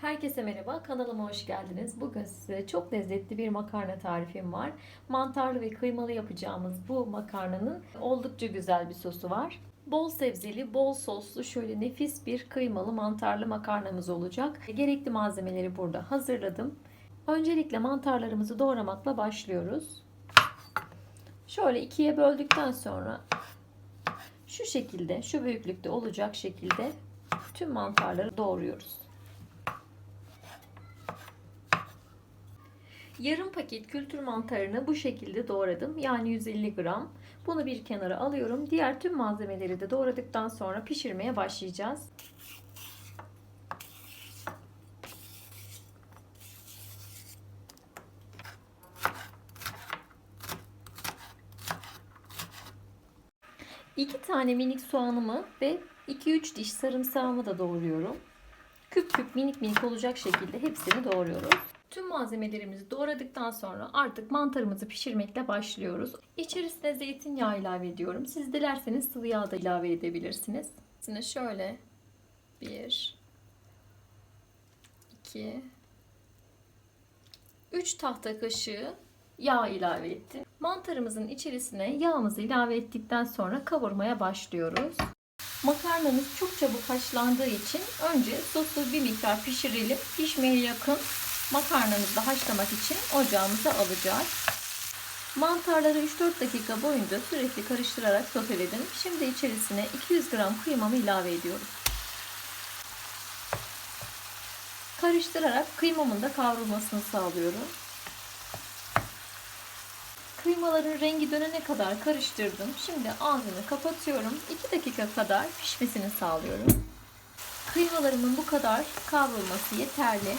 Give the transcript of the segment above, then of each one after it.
Herkese merhaba, kanalıma hoş geldiniz. Bugün size çok lezzetli bir makarna tarifim var. Mantarlı ve kıymalı yapacağımız bu makarnanın oldukça güzel bir sosu var. Bol sebzeli, bol soslu şöyle nefis bir kıymalı mantarlı makarnamız olacak. Gerekli malzemeleri burada hazırladım. Öncelikle mantarlarımızı doğramakla başlıyoruz. Şöyle ikiye böldükten sonra şu şekilde, şu büyüklükte olacak şekilde tüm mantarları doğruyoruz. Yarım paket kültür mantarını bu şekilde doğradım. Yani 150 gram. Bunu bir kenara alıyorum. Diğer tüm malzemeleri de doğradıktan sonra pişirmeye başlayacağız. İki tane minik soğanımı ve 2-3 diş sarımsağımı da doğruyorum. Küp küp minik minik olacak şekilde hepsini doğruyoruz. Tüm malzemelerimizi doğradıktan sonra artık mantarımızı pişirmekle başlıyoruz. İçerisine zeytinyağı ilave ediyorum. Siz dilerseniz sıvı yağ da ilave edebilirsiniz. Şimdi şöyle 1 2 3 tahta kaşığı yağ ilave ettim. Mantarımızın içerisine yağımızı ilave ettikten sonra kavurmaya başlıyoruz. Makarnamız çok çabuk haşlandığı için önce sosu bir miktar pişirelim. Pişmeye yakın makarnamızı haşlamak için ocağımıza alacağız. Mantarları 3-4 dakika boyunca sürekli karıştırarak soteledim. Şimdi içerisine 200 gram kıymamı ilave ediyorum. Karıştırarak kıymamın da kavrulmasını sağlıyorum. Kıymaların rengi dönene kadar karıştırdım. Şimdi ağzını kapatıyorum. 2 dakika kadar pişmesini sağlıyorum. Kıymalarımın bu kadar kavrulması yeterli.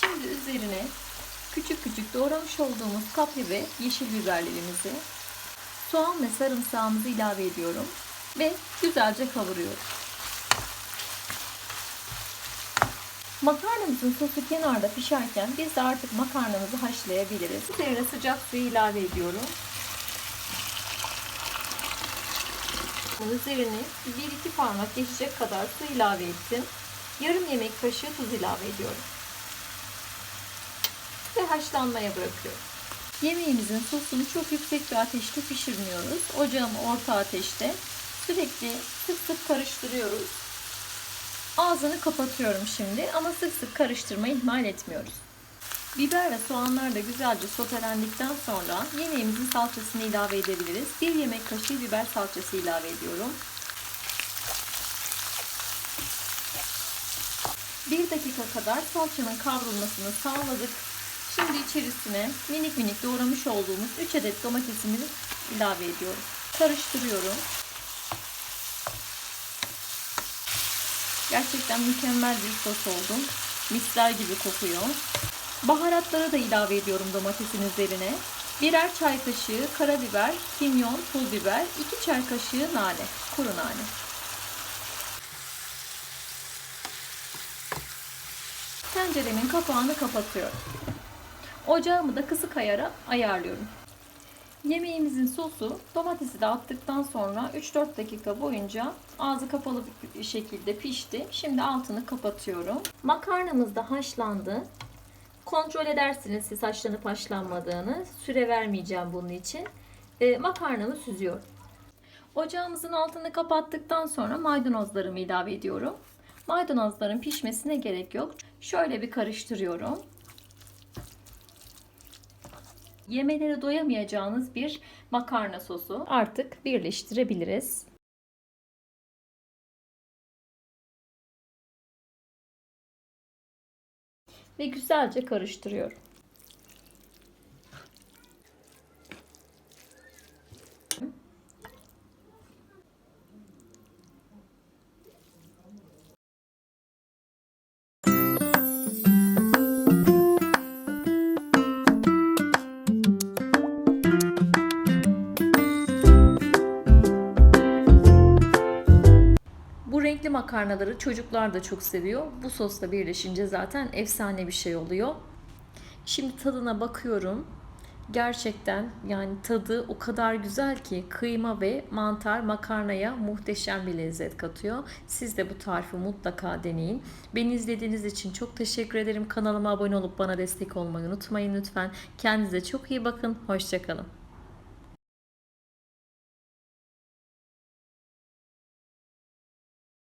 Şimdi üzerine küçük küçük doğramış olduğumuz kapya ve yeşil biberlerimizi, soğan ve sarımsağımızı ilave ediyorum ve güzelce kavuruyorum. Makarnamızın sosu kenarda pişerken biz de artık makarnamızı haşlayabiliriz. Üzerine sıcak suyu ilave ediyorum. Üzerine 1-2 parmak geçecek kadar su ilave ettim. Yarım yemek kaşığı tuz ilave ediyorum. Ve haşlanmaya bırakıyorum. Yemeğimizin sosunu çok yüksek bir ateşte pişirmiyoruz. Ocağımı orta ateşte sürekli sık sık karıştırıyoruz. Ağzını kapatıyorum şimdi ama sık sık karıştırmayı ihmal etmiyoruz. Biber ve soğanlar da güzelce sotelendikten sonra yemeğimizin salçasını ilave edebiliriz. 1 yemek kaşığı biber salçası ilave ediyorum. 1 dakika kadar salçanın kavrulmasını sağladık. Şimdi içerisine minik minik doğramış olduğumuz 3 adet domatesimizi ilave ediyorum. Karıştırıyorum. Gerçekten mükemmel bir sos oldu. Misler gibi kokuyor. Baharatları da ilave ediyorum domatesin üzerine. Birer çay kaşığı karabiber, kimyon, pul biber, 2 çay kaşığı nane, kuru nane. Tenceremin kapağını kapatıyorum. Ocağımı da kısık ayara ayarlıyorum. Yemeğimizin sosu domatesi de attıktan sonra 3-4 dakika boyunca ağzı kapalı bir şekilde pişti. Şimdi altını kapatıyorum. Makarnamız da haşlandı. Kontrol edersiniz siz haşlanıp haşlanmadığını. Süre vermeyeceğim bunun için. E, makarnamı süzüyorum. Ocağımızın altını kapattıktan sonra maydanozlarımı ilave ediyorum. Maydanozların pişmesine gerek yok. Şöyle bir karıştırıyorum yemelere doyamayacağınız bir makarna sosu artık birleştirebiliriz. Ve güzelce karıştırıyorum. Makarnaları çocuklar da çok seviyor. Bu sosla birleşince zaten efsane bir şey oluyor. Şimdi tadına bakıyorum. Gerçekten yani tadı o kadar güzel ki kıyma ve mantar makarnaya muhteşem bir lezzet katıyor. Siz de bu tarifi mutlaka deneyin. Beni izlediğiniz için çok teşekkür ederim. Kanalıma abone olup bana destek olmayı unutmayın lütfen. Kendinize çok iyi bakın. Hoşçakalın.